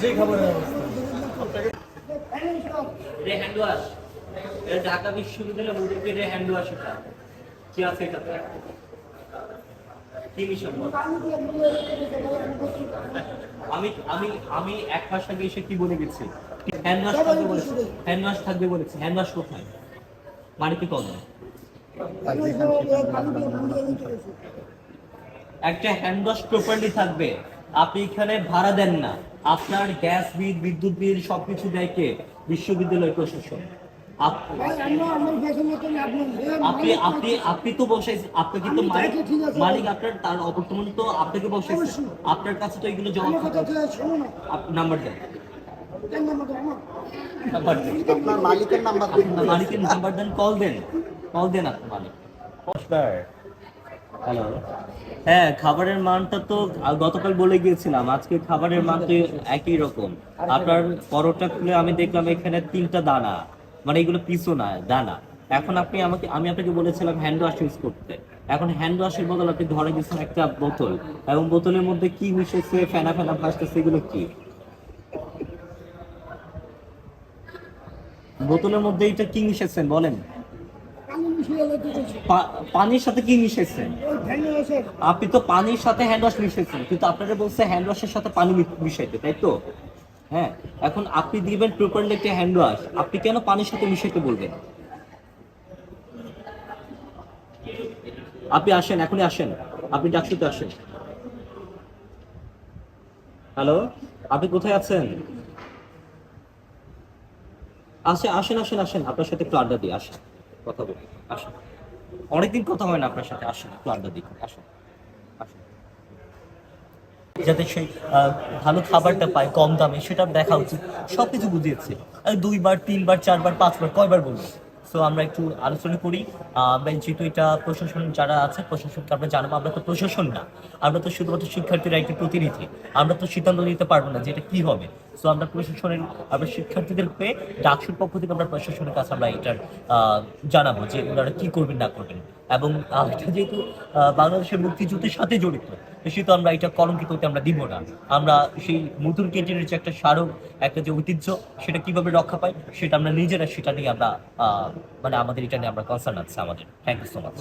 মাঝেই খাবারের ব্যবস্থা এটা হ্যান্ড ওয়াশ এটা ঢাকা বিশ্ববিদ্যালয় এটা হ্যান্ড ওয়াশ এটা। কি আছে কি মিশন আমি আমি আমি এক মাস আগে এসে কি বলে গেছি? হ্যান্ড ওয়াশ থাকবে বলেছি। হ্যান্ড ওয়াশ থাকবে বলেছি। হ্যান্ড ওয়াশ কোথায়? বাড়িতে কল একটা হ্যান্ড ওয়াশ প্রপারলি থাকবে। আপনি এখানে ভাড়া দেন না। আপনার গ্যাস বিল বিদ্যুৎ বিল সবকিছু দেয় কে? বিশ্ববিদ্যালয় প্রশাসন। আপনি আপনি আপনি তো বসে আপনি কিন্তু মালিক তাকে ঠিক আছে। মালিক আপনার তার অবর্তমানে তো আপনাকে বসে আপনার কাছে তো এগুলো জমা নাম্বার দেন। নাম্বার আপনার মালিকের নাম্বার দিন মালিকের নাম্বার দেন কল দেন। কল দেন আপনার মালিক। নমস্কার। হ্যালো হ্যাঁ খাবারের মানটা তো গতকাল বলে গিয়েছিলাম। আজকে খাবারের মান তো একই রকম। আপনার পরোটা খুলে আমি দেখলাম এখানে তিনটা দানা। মানে এগুলো পিসও না, দানা। এখন আপনি আমাকে, আমি আপনাকে বলেছিলাম হ্যান্ড ওয়াশ ইউজ করতে। এখন হ্যান্ড ওয়াশের বদল আপনি ধরে গেছেন একটা বোতল। এবং বোতলের মধ্যে কি মিশেছে ফেনা ফেনা ভাসতেছে, এগুলো কি? বোতলের মধ্যে এটা কি মিশেছেন বলেন। পানির সাথে কি মিশেছেন আপনি তো পানির সাথে হ্যান্ড ওয়াশ মিশিয়েছেন কিন্তু আপনারা বলছে হ্যান্ড ওয়াশের সাথে পানি মিশাইতে, তাই তো? হ্যাঁ এখন আপনি দিবেন প্রপারলি একটা হ্যান্ড ওয়াশ আপনি কেন পানির সাথে মিশাইতে বলবেন? আপনি আসেন, এখনই আসেন, আপনি ডাকসুতে আসেন। হ্যালো, আপনি কোথায় আছেন? আসে, আসেন আসেন আসেন, আপনার সাথে একটু আড্ডা দিই, আসেন। কথা বলি। আসুন। অনেকদিন কথা হয় না আপনার সাথে। আসুন আড্ডা দিই। আসেন। আসেন। যাতে সেই ভালো খাবারটা পায়, কম দামে, সেটা দেখা উচিত। সবকিছু বুঝিয়েছে। আর দুইবার, তিনবার, চারবার, পাঁচবার, কয়বার বলব? সো আমরা একটু আলোচনা করি। আমরা যেহেতু এটা প্রশাসন যারা আছে, প্রশাসনকে আমরা জানাব। আমরা তো প্রশাসন না। আমরা তো শুধুমাত্র শিক্ষার্থীরা একটি প্রতিনিধি। আমরা তো সিদ্ধান্ত নিতে পারব না যে এটা কি হবে। সো আমরা প্রশাসনের, আমরা শিক্ষার্থীদের পেয়ে ডাকসুর পক্ষ থেকে আমরা প্রশাসনের কাছে আমরা এটার জানাব যে ওনারা কি করবেন, না করবেন। এবং এটা যেহেতু বাংলাদেশের মুক্তিযুদ্ধের সাথে জড়িত সেহেতু আমরা এটা কলঙ্কিত হতে আমরা দিব না। আমরা সেই মধুর ক্যান্টিনের যে একটা স্মারক, একটা যে ঐতিহ্য, সেটা কীভাবে রক্ষা পাই সেটা আমরা নিজেরা, সেটা নিয়ে আমরা মানে আমাদের এটা নিয়ে আমরা কনসার্ন আছে আমাদের। Thank you so much